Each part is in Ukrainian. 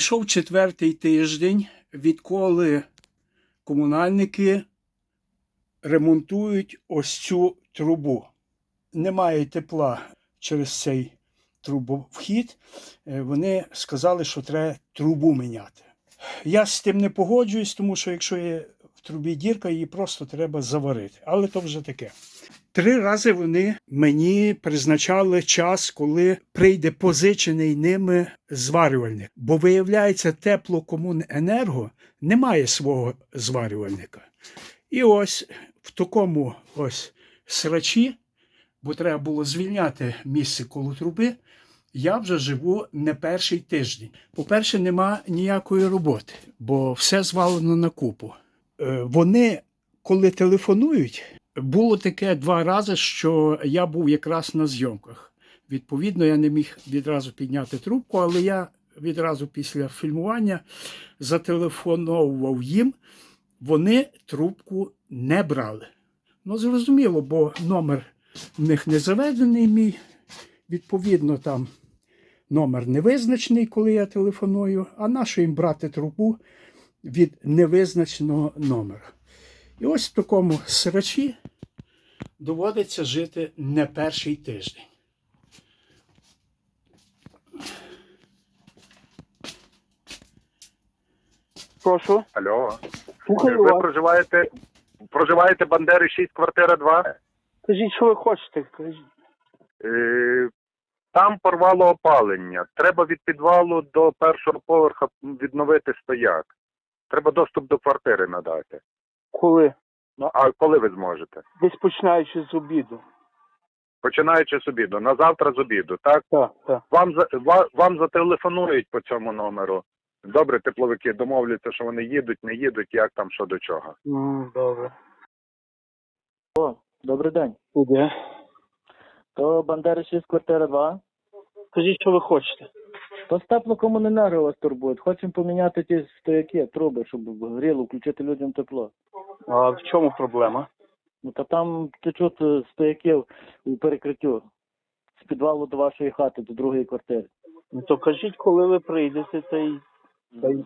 Пішов четвертий тиждень, відколи комунальники ремонтують ось цю трубу. Немає тепла через цей трубовхід. Е, Вони сказали, що треба трубу міняти. Я з тим не погоджуюсь, тому що якщо є в трубі дірка, її просто треба заварити. Але то вже таке. Три рази вони мені призначали час, коли прийде позичений ними зварювальник. Бо виявляється, теплокомуненерго не має свого зварювальника. І ось в такому ось срачі, бо треба було звільняти місце коло труби. Я вже живу не перший тиждень. По-перше, нема ніякої роботи, бо все звалено на купу. Е, Вони, коли телефонують, було таке два рази, що я був якраз на зйомках. Відповідно, я не міг відразу підняти трубку, але я відразу після фільмування зателефоновував їм. Вони трубку не брали. Ну, зрозуміло, бо номер в них не заведений мій. Відповідно, там номер невизначений, коли я телефоную, а нащо їм брати трубу від невизначеного номера. І ось в такому срачі доводиться жити не перший тиждень. Прошу. Алло. Слухаю Ви вас. проживаєте, проживаєте Бандери 6, квартира 2? Кажіть, що ви хочете. Кажіть. Е, там порвало опалення. Треба від підвалу до першого поверха відновити стояк. Треба доступ до квартири надати. Коли? Ну, а коли ви зможете? Десь починаючи з обіду. Починаючи з обіду. На завтра з обіду, так? Так, так. Вам, за, ва- вам зателефонують по цьому номеру. Добре, тепловики домовляться, що вони їдуть, не їдуть, як там, що до чого. М, Добре. О, добрий день. Іде. То Бандери 6, квартира 2. Кажіть, що ви хочете. То з теплокомуненерго вас турбують. Хочемо поміняти ті стояки, труби, щоб гріло, включити людям тепло. А в чому проблема? Ну та там течуть е, стояки у перекриттю з підвалу до вашої хати, до другої квартири. Ну то кажіть, коли ви прийдете, та й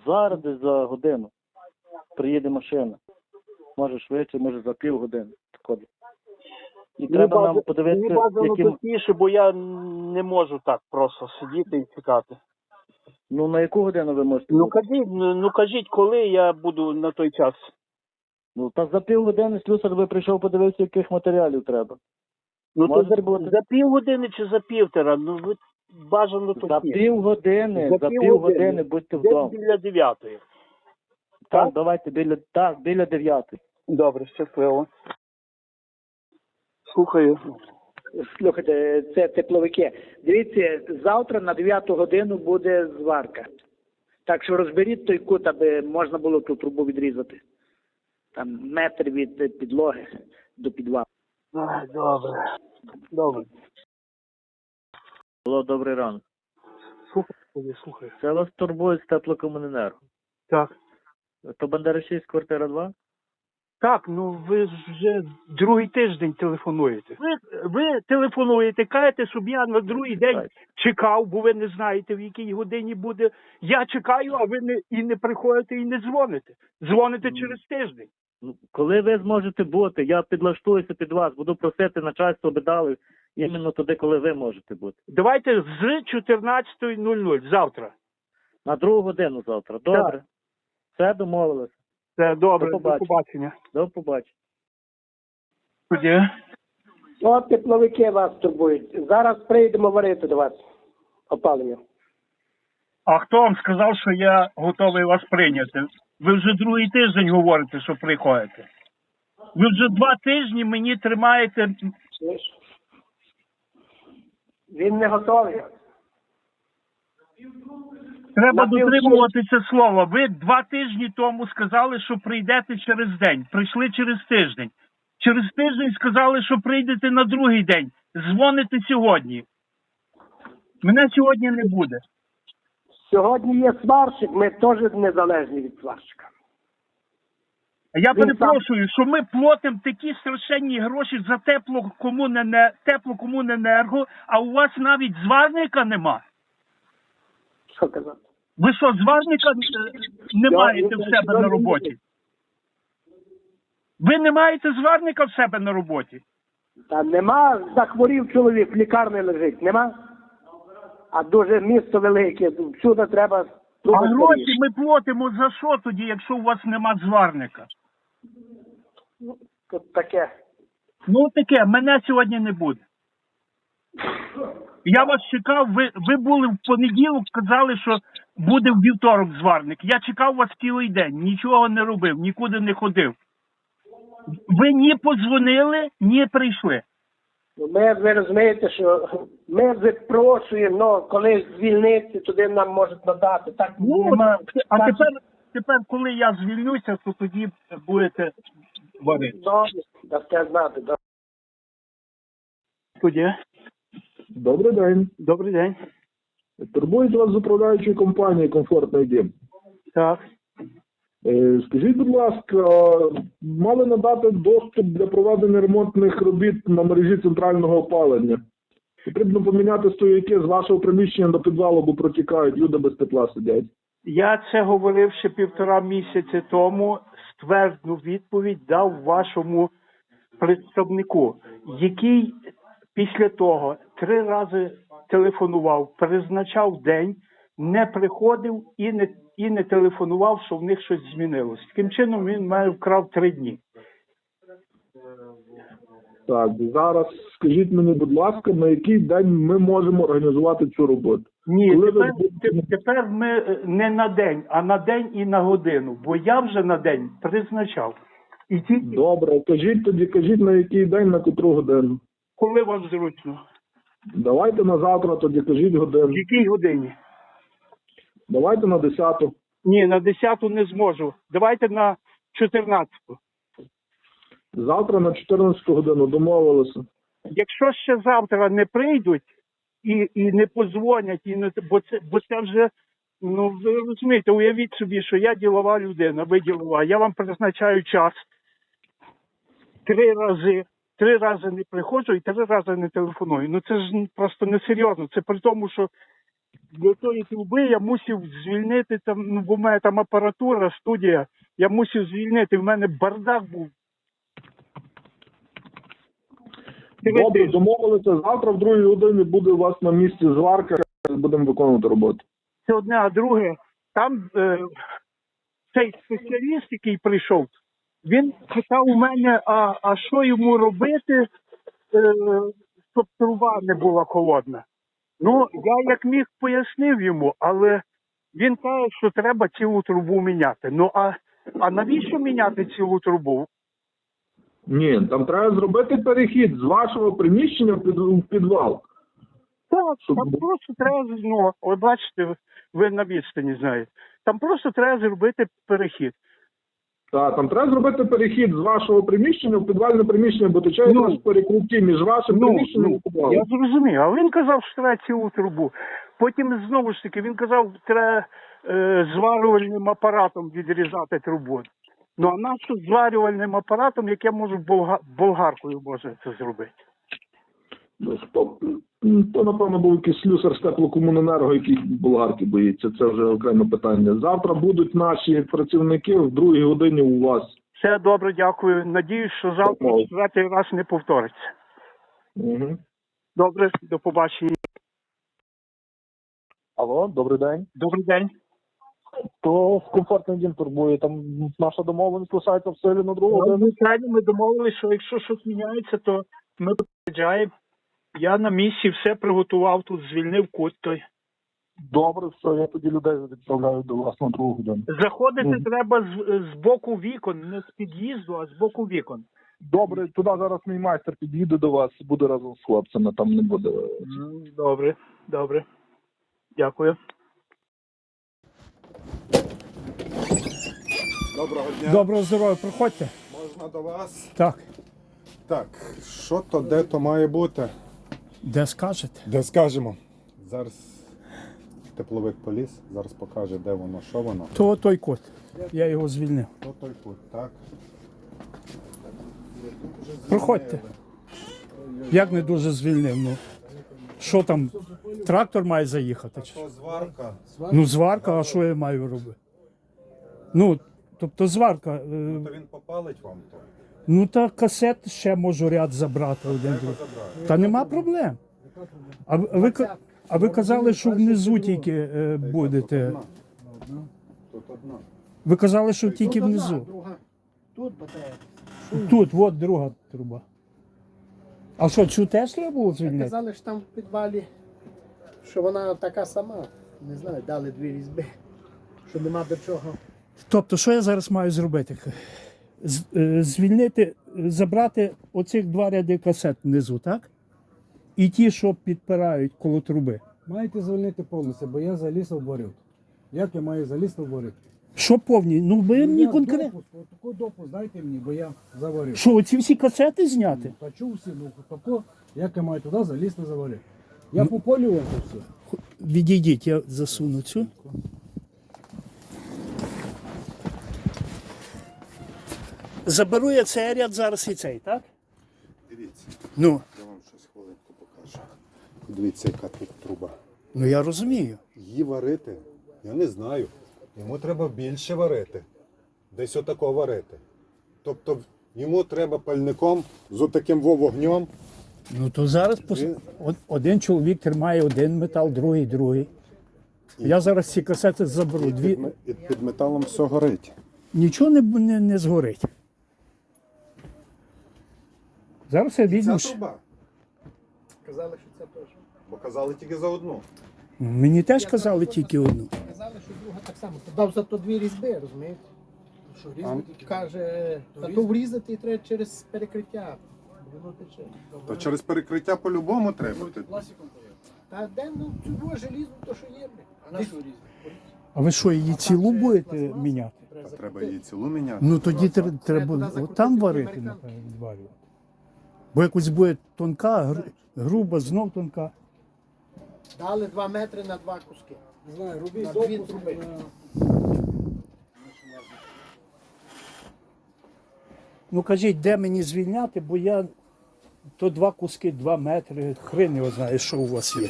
Зараз десь за годину приїде машина. Може швидше, може за півгодини. Тако. І треба нам подивитися, бажано яким... точніше, бо я не можу так просто сидіти і чекати. ну на яку годину ви можете? Ну кажіть, ну ну, кажіть, коли я буду на той час. Ну та за півгодини слюсар би прийшов подивився, яких матеріалів треба. Ну то за, бути. за півгодини чи за півтора? Ну ви бажано За точніше. півгодини, За за півгодини. півгодини будьте вдома. біля дев'ятої. Так, так? давайте біля так, біля дев'ятої. Добре, щасливо. Слухаю. Слухайте, це тепловики. Дивіться, завтра на 9 годину буде зварка. Так що розберіть той кут, аби можна було ту трубу відрізати. Там метр від підлоги до підвалу. Добре. Добре. Було добрий ранок. Слухаю, слухаю. Це вас турбує з теплокомуненерго. Так. То Бандера 6, квартира 2? Так, ну ви ж вже другий тиждень телефонуєте. Ви, ви телефонуєте, кажете, щоб я на другий день Так. чекав, бо ви не знаєте, в якій годині буде. Я чекаю, а ви не і не приходите, і не дзвоните. Дзвоните Ну. через тиждень. Ну, коли ви зможете бути, я підлаштуюся під вас, буду просити начальство би дали іменно туди, коли ви можете бути. Давайте з 14.00 завтра. На другу годину завтра. Добре. Все домовилися. Це добре, До до побачення. побачення. До побачення. Тоді. От тепловики вас турбують. Зараз прийдемо варити до вас опалення. А хто вам сказав, що я готовий вас прийняти? Ви вже другий тиждень говорите, що приходите. Ви вже два тижні мені тримаєте. Він не готовий. Треба дотримуватися слова. Ви два тижні тому сказали, що прийдете через день. Прийшли через тиждень. Через тиждень сказали, що прийдете на другий день. Дзвоните сьогодні. Мене сьогодні не буде. Сьогодні є сварщик, ми теж незалежні від сварщика. Я перепрошую, що ми платимо такі страшенні гроші за теплокомунене- теплокомуненерго, а у вас навіть зварника нема. Що казати? Ви що, зварника е, не Я- маєте в себе на роботі? Ви не маєте зварника в себе на роботі? Та нема, захворів чоловік, в лікарні лежить, нема? А дуже місто велике, всюди треба А гроші ми платимо за що тоді, якщо у вас нема зварника? Тут таке. Ну таке, мене сьогодні не буде. Я вас чекав, ви, ви були в понеділок, казали, що буде в вівторок зварник. Я чекав вас цілий день, нічого не робив, нікуди не ходив. Ви ні подзвонили, ні прийшли. Ну, Ми, ви розумієте, що ми випрошуємо, ну, коли звільниться, туди нам можуть надати. Так, Ну, нема. а Так, тепер, тепер, коли я звільнюся, то тоді будете варити. Добре, дасте знати. добре. Тоді. Добрий день. Добрий день. Турбують вас з управляючої компанії Комфортний дім. Так. Е, Скажіть, будь ласка, мали надати доступ для проведення ремонтних робіт на мережі центрального опалення. Потрібно поміняти стояки з вашого приміщення до підвалу, бо протікають, люди без тепла сидять. Я це говорив ще півтора місяці тому. Ствердну відповідь дав вашому представнику, який після того три рази телефонував, призначав день, не приходив і не, і не телефонував, що в них щось змінилось. Таким чином він мене вкрав три дні. Так, зараз скажіть мені, будь ласка, на який день ми можемо організувати цю роботу? Ні, Коли тепер, тепер ми е, не на день, а на день і на годину, бо я вже на день призначав. І тільки Добре, кажіть тоді, кажіть на який день, на котру годину. коли вам зручно. Давайте на завтра тоді кажіть годину. В якій годині? Давайте на 10. Ні, на 10 не зможу. Давайте на 14. Завтра на 14 годину домовилися. Якщо ще завтра не прийдуть і, і не позвонять, і не, бо, це, бо це вже, ну ви розумієте, уявіть собі, що я ділова людина, ви ділова, я вам призначаю час три рази. Три рази не приходжу і три рази не телефоную. Ну це ж просто несерйозно. Це при тому, що для тої труби я мусив звільнити там, ну бо в мене там апаратура, студія. Я мусив звільнити. В мене бардак був. Три Добре, домовилися. Завтра в другій годині буде у вас на місці зварка. Будемо виконувати роботу. це одне, а друге, там е, цей спеціаліст, який прийшов, він питав у мене, а, а що йому робити, е, щоб труба не була холодна. Ну, я як міг пояснив йому, але він каже, що треба цілу трубу міняти. Ну а, а навіщо міняти цілу трубу? Ні, там треба зробити перехід з вашого приміщення в під- в підвал. Так, Щоб там просто треба, ну, ви бачите, ви на відстані знаєте. Там просто треба зробити перехід. Так, там треба зробити перехід з вашого приміщення в підвальне приміщення, бо тече Ну. якраз перекрутті між вашим Ну, приміщенням ну, і підвалом. Я зрозумів, а він казав, що треба цілу трубу. Потім знову ж таки він казав, треба е, зварювальним апаратом відрізати трубу. Ну а нащо зварювальним апаратом, як я можу болга... болгаркою може це зробити? Ну, Хто, то, напевно, був якийсь слюсар з теплокомуненерго, який болгарки боїться. Це вже окреме питання. Завтра будуть наші працівники в другій годині у вас. Все добре, дякую. Надіюсь, що завтра третій раз не повториться. Угу. Добре, до побачення. Алло, добрий день. Добрий день. То в комфортний дім турбує. Там наша домовленість лишається в силі на другу Ну, годину. Звичайно, ми домовилися, що якщо щось міняється, то ми попереджаємо. Я на місці все приготував тут, звільнив кут той. Добре, все, я тоді людей відправляю до вас на другу годину. Заходити Мгм. треба з, з боку вікон, не з під'їзду, а з боку вікон. Добре, туди зараз мій майстер під'їде до вас, буде разом з хлопцями, там не буде. Добре, добре. Дякую. Доброго дня. Доброго здоров'я, проходьте. Можна до вас? Так, Так, що то де то має бути? де скажете? Де скажемо? Зараз тепловик поліз, зараз покаже, де воно, що воно. То той кот. Я його звільнив. То той кут, так. Проходьте. Як не дуже звільнив, ну. Що там? Трактор має заїхати? чи що? То зварка. Ну, зварка, а що я маю робити? Ну, тобто зварка. е, То він попалить вам то. Ну та касет ще можу ряд забрати один другий. Забрати. Та нема проблем. А, ви- а ви, ка- а ви казали, що внизу тільки е, будете. Тут одна. Ви казали, що тільки внизу. Друга. Тут батарея. Тут, от друга труба. А що, цю теж треба було звільнити? Казали, що там в підвалі, що вона така сама. Не знаю, дали дві різьби, що нема до чого. Тобто, що я зараз маю зробити? Е, Звільнити, забрати оцих два ряди касет внизу, так? І ті, що підпирають коло труби. Маєте звільнити повністю, бо я заліз в борюк. Як я маю залізти в борюк? Що повні? Ну ви мені конкретно. Таку допуск дайте мені, бо я заварив. Що, оці всі касети зняти? Та чув всі, ну тако, як я маю туди залізти заварив. Я пополював це все. Відійдіть, я засуну цю. Заберу я цей ряд зараз і цей, так? Дивіться, Ну, я вам щось хвилинку покажу. Дивіться, яка тут труба. ну я розумію. Її варити, я не знаю. Йому треба більше варити. Десь отако варити. Тобто йому треба пальником з отаким вогнем. Ну то зараз пос... Од- один чоловік тримає один метал, другий другий. Я зараз ці касети заберу. І Дві... під, ме- і під металом все горить. Нічого не, не, не згорить. Зараз я Ця візьму. ще- труба. Казали, що це теж. Бо казали тільки за одну. Мені теж казали тільки одну. Казали, що друга так само. То дав зато дві різьби, розумієте? Що різати каже, та то врізати і треба через перекриття. Воно тече. То через перекриття по-любому треба. Ти- Та де ну цього желізо, то що є. А на що різати? А ви що, її цілу будете міняти? Та треба її цілу міняти. Ну тоді тр- треба туди от там варити, напевно, відварювати. Бо якось буде тонка, гр- груба, знов тонка. Дали два метри на два куски. Не знаю, На робіть дві труби. Ну кажіть, де мені звільняти, бо я то два куски, два метри, хрен його знає, що у вас є.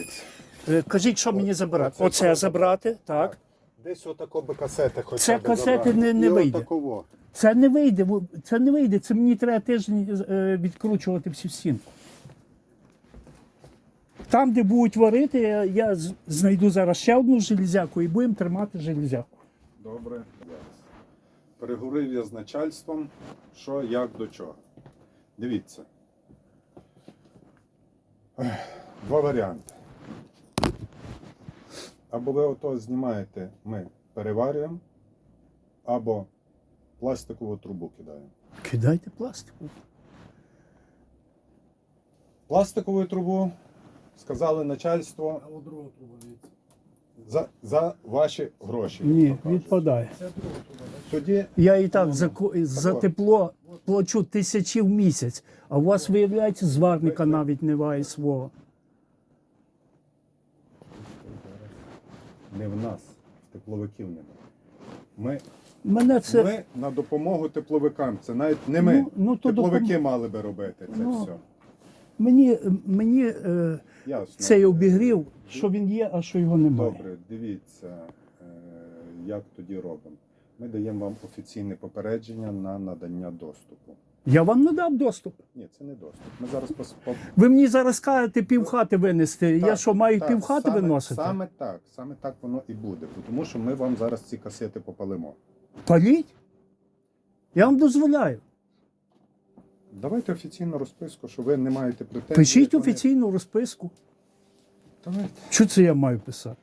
Е, Кажіть, що мені забирати? Оце забрати, так. Десь отако би касети хоча Це б касети забрати. не- не І вийде. отаково. Це не вийде, це не вийде. Це мені треба тиждень відкручувати всю стінку. Там, де будуть варити, я, знайду зараз ще одну железяку і будемо тримати железяку. Добре, зараз. Переговорив я з начальством, що як до чого. Дивіться. Два варіанти. Або ви ото знімаєте, ми переварюємо, або пластикову трубу кидаємо. Кидайте пластику. Пластикову трубу сказали начальство А от трубу дивіться. за, за ваші гроші. Ні, кажуть. відпадає. Це друга труба. бачите? Тоді Я і так за, ко- за тепло плачу тисячі в місяць, а у вас, виявляється, зварника навіть немає свого. не в нас, в тепловиків немає. Ми Мене це. Ми на допомогу тепловикам. Це навіть не ми. Ну, ну, то Тепловики допом- мали би робити це Ну, все. Мені, мені е, Ясно. цей обігрів, що він є, а що його немає. Добре, дивіться, е, як тоді робимо. Ми даємо вам офіційне попередження на надання доступу. Я вам надав доступ. Ні, це не доступ. Ми зараз пос... Ви мені зараз кажете півхати винести. я що, маю так, півхати саме, виносити? Саме так, саме так воно і буде. Тому що ми вам зараз ці касети попалимо. Паліть? Я вам дозволяю. Давайте офіційну розписку, що ви не маєте претензій. Пишіть офіційну розписку. Давайте. Що це я маю писати?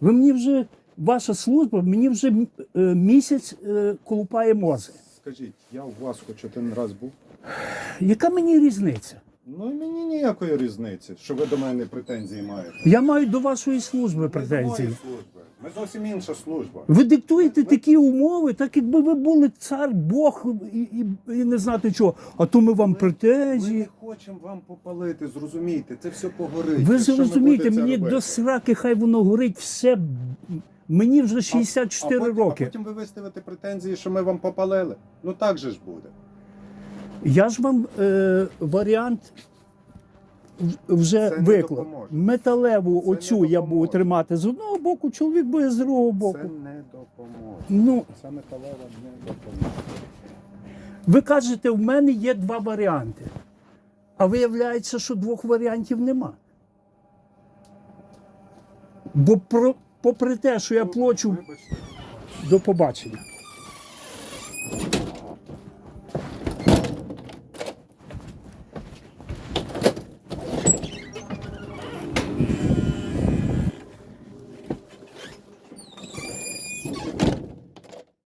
Ви мені вже, ваша служба, мені вже е, місяць е, колупає мозги. Скажіть, я у вас хоч один раз був. Яка мені різниця? Ну і мені ніякої різниці, що ви до мене претензії маєте. Я маю до вашої служби претензії. нової служби. Ми зовсім інша служба. Ви диктуєте такі умови, так якби ви були цар, Бог і, і, і не знати чого. А то ми вам Ми претензії. не хочемо вам попалити, зрозумійте, це все погорить. Ви ми зрозумієте, мені робити. до сраки, хай воно горить все. Мені вже А- 64 а потім, роки. А потім ви виставите претензії, що ми вам попалили. Ну так же ж буде. Я ж вам е, варіант вже Це не виклав. допоможе. Металеву Це не оцю я буду тримати з одного боку, чоловік буде з другого боку. Це не допоможе. Ну, Це металева не допоможе. ви кажете, в мене є два варіанти. А виявляється, що двох варіантів нема. Бо про, попри те, що я плачу Вибачте. до побачення.